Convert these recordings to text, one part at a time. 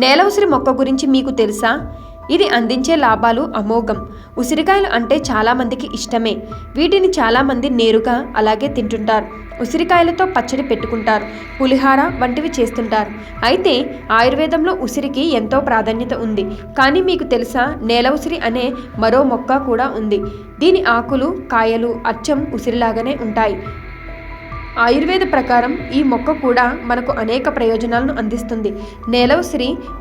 నేల ఉసిరి మొక్క గురించి మీకు తెలుసా? ఇది అందించే లాభాలు అమోఘం. ఉసిరికాయలు అంటే చాలామందికి ఇష్టమే. వీటిని చాలామంది నేరుగా అలాగే తింటుంటారు. ఉసిరికాయలతో పచ్చడి పెట్టుకుంటారు. పులిహార వంటివి చేస్తుంటారు. అయితే ఆయుర్వేదంలో ఉసిరికి ఎంతో ప్రాధాన్యత ఉంది. కానీ మీకు తెలుసా? నేల ఉసిరి అనే మరో మొక్క కూడా ఉంది. దీని ఆకులు కాయలు అచ్చం ఉసిరిలాగానే ఉంటాయి. ఆయుర్వేద ప్రకారం ఈ మొక్క కూడా మనకు అనేక ప్రయోజనాలను అందిస్తుంది. నేల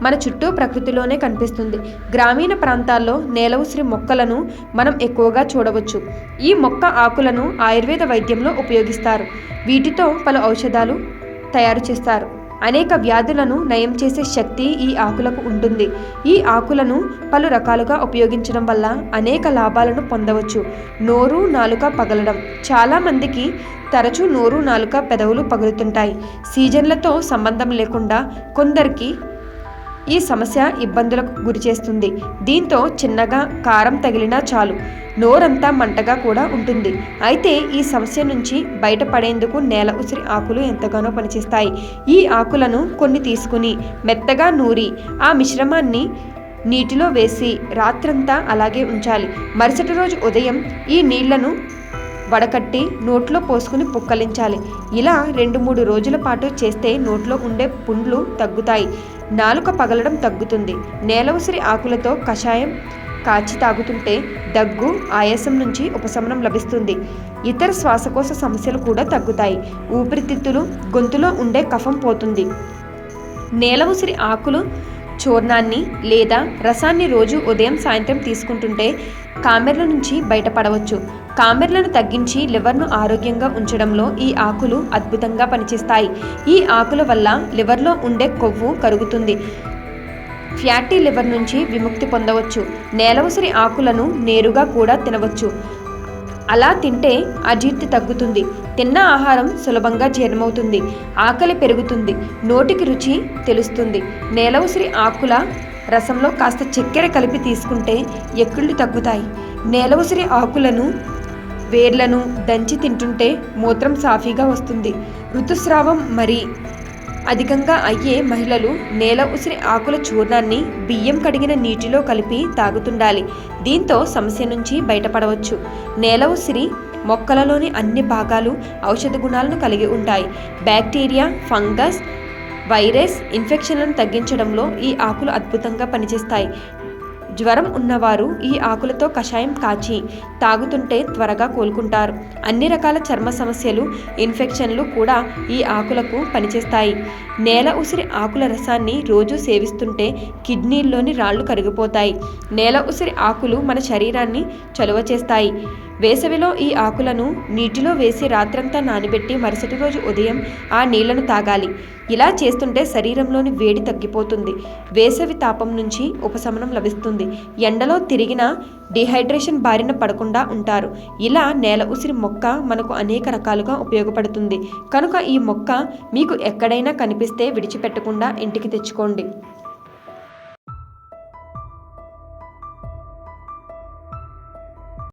మన చుట్టూ ప్రకృతిలోనే కనిపిస్తుంది. గ్రామీణ ప్రాంతాల్లో నేల మొక్కలను మనం ఎక్కువగా చూడవచ్చు. ఈ మొక్క ఆకులను ఆయుర్వేద వైద్యంలో ఉపయోగిస్తారు. వీటితో పలు ఔషధాలు తయారు చేస్తారు. అనేక వ్యాధులను నయం చేసే శక్తి ఈ ఆకులకు ఉంటుంది. ఈ ఆకులను పలు రకాలుగా ఉపయోగించడం వల్ల అనేక లాభాలను పొందవచ్చు. నోరు నాలుక పగలడం. చాలామందికి తరచూ నోరు నాలుక పెదవులు పగులుతుంటాయి. సీజన్లతో సంబంధం లేకుండా కొందరికి ఈ సమస్య ఇబ్బందులకు గురిచేస్తుంది దీంతో చిన్నగా కారం తగిలినా చాలు. నోరంతా మంటగా కూడా ఉంటుంది. అయితే ఈ సమస్య నుంచి బయటపడేందుకు నేల ఉసిరి ఆకులు ఎంతగానో పనిచేస్తాయి. ఈ ఆకులను కొన్ని తీసుకుని మెత్తగా నూరి ఆ మిశ్రమాన్ని నీటిలో వేసి రాత్రంతా అలాగే ఉంచాలి. మరుసటి రోజు ఉదయం ఈ నీళ్ళను వడకట్టి నోట్లో పోసుకుని పుక్కలించాలి. ఇలా రెండు మూడు రోజుల పాటు చేస్తే నోట్లో ఉండే పుండ్లు తగ్గుతాయి. నాలుక పగలడం తగ్గుతుంది. నేల ఉసిరి ఆకులతో కషాయం కాచి తాగుతుంటే దగ్గు ఆయాసం నుంచి ఉపశమనం లభిస్తుంది. ఇతర శ్వాసకోశ సమస్యలు కూడా తగ్గుతాయి. ఊపిరితిత్తులు గొంతులో ఉండే కఫం పోతుంది. నేల ఉసిరి ఆకులు చూర్ణాన్ని లేదా రసాన్ని రోజు ఉదయం సాయంత్రం తీసుకుంటుంటే కామెర్ల నుంచి బయటపడవచ్చు. కామెర్లను తగ్గించి లివర్ను ఆరోగ్యంగా ఉంచడంలో ఈ ఆకులు అద్భుతంగా పనిచేస్తాయి. ఈ ఆకుల వల్ల లివర్లో ఉండే కొవ్వు కరుగుతుంది. ఫ్యాటీ లివర్ నుంచి విముక్తి పొందవచ్చు. నేలవసరి ఆకులను నేరుగా కూడా తినవచ్చు. అలా తింటే అజీర్తి తగ్గుతుంది. తిన్న ఆహారం సులభంగా జీర్ణమవుతుంది. ఆకలి పెరుగుతుంది. నోటికి రుచి తెలుస్తుంది. నేల ఉసిరి ఆకుల రసంలో కాస్త చక్కెర కలిపి తీసుకుంటే ఎక్కిళ్ళు తగ్గుతాయి. నేల ఉసిరి ఆకులను వేర్లను దంచి తింటుంటే మూత్రం సాఫీగా వస్తుంది. ఋతుస్రావం మరి అధికంగా అయ్యే మహిళలు నేల ఉసిరి ఆకుల చూర్ణాన్ని బియ్యం కడిగిన నీటిలో కలిపి తాగుతుండాలి. దీంతో సమస్య నుంచి బయటపడవచ్చు. నేల ఉసిరి మొక్కలలోని అన్ని భాగాలు ఔషధ గుణాలను కలిగి ఉంటాయి. బ్యాక్టీరియా ఫంగస్ వైరస్ ఇన్ఫెక్షన్లను తగ్గించడంలో ఈ ఆకులు అద్భుతంగా పనిచేస్తాయి. జ్వరం ఉన్నవారు ఈ ఆకులతో కషాయం కాచి తాగుతుంటే త్వరగా కోలుకుంటారు. అన్ని రకాల చర్మ సమస్యలు ఇన్ఫెక్షన్లు కూడా ఈ ఆకులకు పనిచేస్తాయి. నేల ఉసిరి ఆకుల రసాన్ని రోజు సేవిస్తుంటే కిడ్నీల్లోని రాళ్ళు కరిగిపోతాయి. నేల ఉసిరి ఆకులు మన శరీరాన్ని చలువ చేస్తాయి. వేసవిలో ఈ ఆకులను నీటిలో వేసి రాత్రంతా నానబెట్టి మరుసటి రోజు ఉదయం ఆ నీళ్ళను తాగాలి. ఇలా చేస్తుంటే శరీరంలోని వేడి తగ్గిపోతుంది. వేసవి తాపం నుంచి ఉపశమనం లభిస్తుంది. ఎండలో తిరిగిన డిహైడ్రేషన్ బారిన పడకుండా ఉంటారు. ఇలా నేల ఉసిరి మొక్క మనకు అనేక రకాలుగా ఉపయోగపడుతుంది. కనుక ఈ మొక్క మీకు ఎక్కడైనా కనిపిస్తే విడిచిపెట్టకుండా ఇంటికి తెచ్చుకోండి.